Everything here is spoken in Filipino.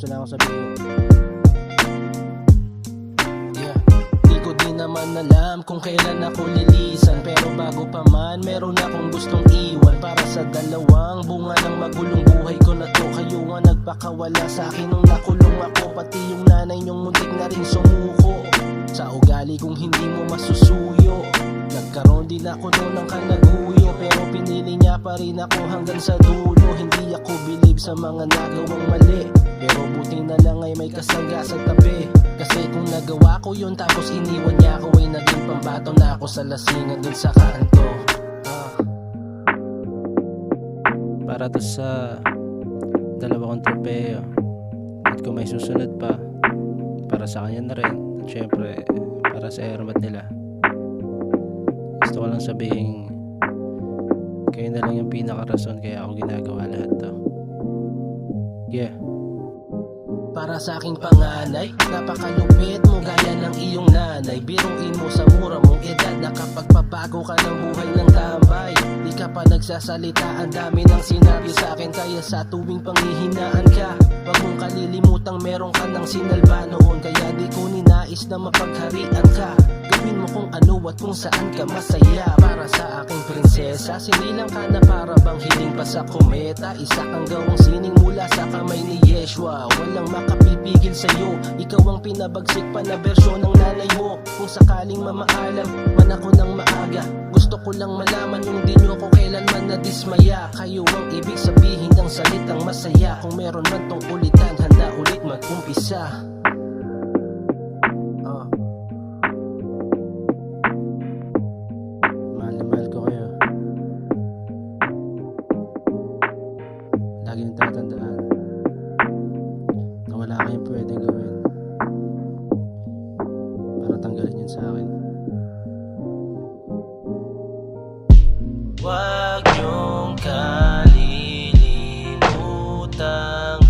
kailangan ko sabihin. Yeah. Di ko din naman alam kung kailan ako lilisan. Pero bago pa man, meron akong gustong iwan. Para sa dalawang bunga ng magulong buhay ko na to. Kayo nga nagpakawala sa akin nung nakulong ako. Pati yung nanay niyong muntik na rin sumuko. Sa ugali kong hindi mo masusuyo. Nagkaroon din ako noon ng kanaguyo pa rin ako hanggang sa dulo. Hindi ako bilib sa mga nagawang mali. Pero buti na lang ay may kasaga sa tabi. Kasi kung nagawa ko yun tapos iniwan niya ako Ay naging pambato na ako sa lasingan dun sa kanto. Ah. Para to sa dalawa kong tropeo At kung may susunod pa Para sa kanya na rin. At syempre para sa aeromat nila. Gusto ko lang sabihin kayo na lang yung pinakarason kaya ako ginagawa lahat to. Yeah. Para sa aking panganay, napakalupit mo gaya ng iyong nanay Biruin mo sa mura mong edad, nakapagpabago ka ng buhay ng tambay Di ka pa nagsasalita, ang dami ng sinabi sa akin Kaya sa tuwing panghihinaan ka, Huwag mong kalilimutang meron ka ng sinalba noon Ninais na mapagharian ka. Gawin mo kung ano at kung saan ka masaya. Para sa aking prinsesa Sinilang ka na para bang hiling pa sa kometa. Isa kang gawang sining mula sa kamay ni Yeshua. Walang makapipigil sa'yo. Ikaw ang pinabagsik pa na bersyon ng nanay mo. Kung sakaling mamaalam man ako ng maaga. Gusto ko lang malaman yung di nyo ko kailanman na dismaya. Kayo ang ibig sabihin ng salitang masaya. Kung meron man tong ulitan Handa ulit mag-umpisa Lagi nang tatandaan na wala kayong pwedeng gawin para tanggalin yun sa akin. Huwag niyong kalilimutan